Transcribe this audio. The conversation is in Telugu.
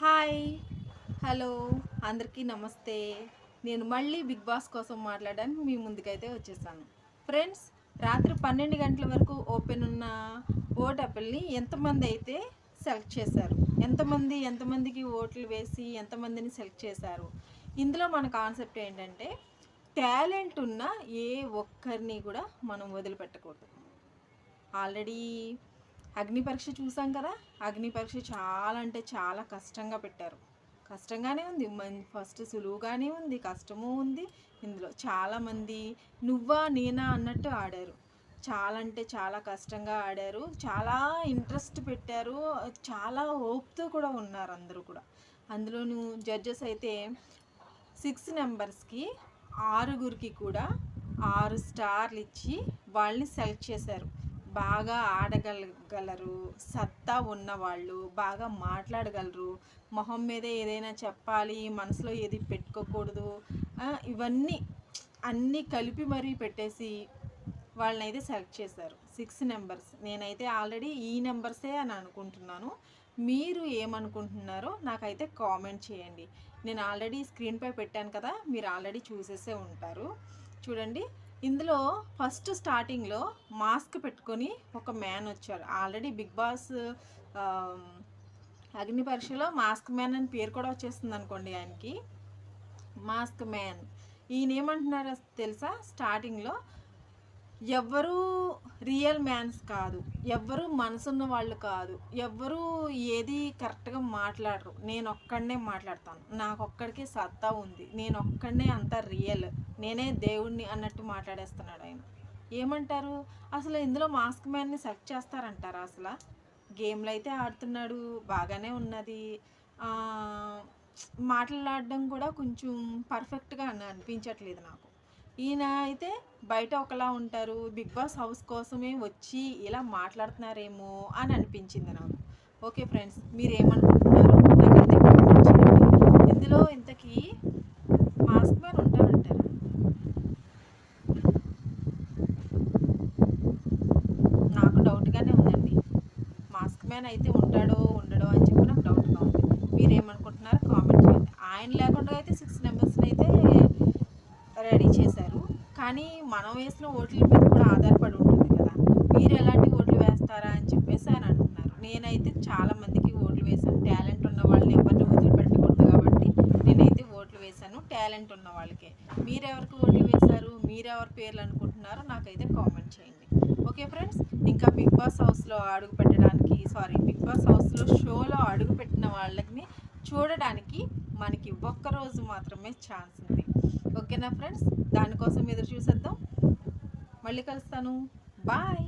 హాయ్. హలో అందరికీ నమస్తే. నేను మళ్ళీ బిగ్ బాస్ కోసం మాట్లాడడానికి మీ ముందుకైతే వచ్చేసాను. ఫ్రెండ్స్ రాత్రి పన్నెండు గంటల వరకు ఓపెన్ ఉన్న ఓట్ ఎంతమంది అయితే సెలెక్ట్ చేశారు? ఎంతమంది ఎంతమందికి ఓట్లు వేసి ఎంతమందిని సెలెక్ట్ చేశారు? ఇందులో మన కాన్సెప్ట్ ఏంటంటే టాలెంట్ ఉన్న ఏ ఒక్కరిని కూడా మనం వదిలిపెట్టకూడదు. ఆల్రెడీ అగ్ని పరీక్ష చూసాం కదా? అగ్ని పరీక్ష చాలా అంటే చాలా కష్టంగా పెట్టారు. కష్టంగానే ఉంది. ఫస్ట్ సులువుగానే ఉంది. కష్టము ఉంది. ఇందులో చాలామంది నువ్వా నేనా అన్నట్టు ఆడారు. చాలా అంటే చాలా కష్టంగా ఆడారు. చాలా ఇంట్రెస్ట్ పెట్టారు. చాలా హోప్తో కూడా ఉన్నారు అందరూ కూడా. అందులోనూ జడ్జెస్ అయితే సిక్స్ నెంబర్స్కి ఆరుగురికి కూడా ఆరు స్టార్లు ఇచ్చి వాళ్ళని సెలెక్ట్ చేశారు. బాగా ఆడగలగలరు సత్తా ఉన్నవాళ్ళు బాగా మాట్లాడగలరు మొహం మీద ఏదైనా చెప్పాలి మనసులో ఏది పెట్టుకోకూడదు ఇవన్నీ అన్నీ కలిపి మరీ పెట్టేసి వాళ్ళని అయితే సెలెక్ట్ చేశారు. సిక్స్ నెంబర్స్ నేనైతే ఆల్రెడీ ఈ నెంబర్సే అని అనుకుంటున్నాను. మీరు ఏమనుకుంటున్నారో నాకైతే కామెంట్ చేయండి. నేను ఆల్రెడీ స్క్రీన్పై పెట్టాను కదా మీరు ఆల్రెడీ చూసేసే ఉంటారు. చూడండి ఇందులో ఫస్ట్ స్టార్టింగ్లో మాస్క్ పెట్టుకొని ఒక మ్యాన్ వచ్చాడు. ఆల్రెడీ బిగ్ బాస్ అగ్ని పరీక్షలో మాస్క్ మ్యాన్ అని పేరు కూడా వచ్చేస్తుంది అనుకోండి ఆయనకి. Mask man. ఈయన ఏమంటున్నారో తెలుసా? స్టార్టింగ్లో ఎవ్వరూ రియల్ మ్యాన్స్ కాదు. ఎవ్వరూ మనసున్న వాళ్ళు కాదు. ఎవ్వరూ ఏది కరెక్ట్గా మాట్లాడరు. నేను ఒక్కడనే మాట్లాడతాను. నాకు ఒక్కడికి సత్తా ఉంది. నేను ఒక్కడనే అంత రియల్. నేనే దేవుణ్ణి అన్నట్టు మాట్లాడేస్తున్నాడు ఆయన. ఏమంటారు? అసలు ఇందులో మాస్క్ మ్యాన్ని సెలెక్ట్ చేస్తారంటారా అసలు? గేమ్లు అయితే ఆడుతున్నాడు. బాగానే ఉన్నది. మాట్లాడడం కూడా కొంచెం పర్ఫెక్ట్గా అనిపించట్లేదు నాకు. ఈయన అయితే బయట ఒకలా ఉంటారు బిగ్ బాస్ హౌస్ కోసమే వచ్చి ఇలా మాట్లాడుతున్నారేమో అని అనిపించింది నాకు. ఓకే ఫ్రెండ్స్ మీరు ఏమనుకుంటున్నారు నాకైతే ఇందులో ఇంతకీ మాస్క్ మ్యాన్ ఉంటారంటారు? నాకు డౌట్గానే ఉందండి. మాస్క్ మ్యాన్ అయితే ఉంటాడో ఉండడో అని చెప్పి నాకు డౌట్గా ఉంది. మీరేమనుకుంటున్నారో కామెంట్ చేయండి. ఆయన లేకుండా అయితే సిక్స్ మెంబర్స్ కానీ మనం వేసిన ఓట్ల మీద కూడా ఆధారపడి ఉంటుంది కదా. మీరు ఎలాంటి ఓట్లు వేస్తారా అని చెప్పేసి ఆయన అంటున్నారు. నేనైతే చాలా మందికి ఓట్లు వేశాను. టాలెంట్ ఉన్న వాళ్ళని ఎవరిని వదిలిపెట్టకూడదు కాబట్టి నేనైతే ఓట్లు వేశాను. టాలెంట్ ఉన్న వాళ్ళకే. మీరెవరికి ఓట్లు వేశారు? మీరెవరి పేర్లు అనుకుంటున్నారో నాకైతే కామెంట్ చేయండి. Okay friends? ఇంకా బిగ్ బాస్ హౌస్లో అడుగు పెట్టడానికి సారీ బిగ్ బాస్ హౌస్లో షోలో అడుగు పెట్టిన వాళ్ళకి చూడడానికి మనకి ఒక్క రోజు మాత్రమే ఛాన్స్ ఉంది. ఓకేనా ఫ్రెండ్స్ దానికోసం ఎదురు చూసేద్దాం. మళ్ళీ కలుస్తాను. బాయ్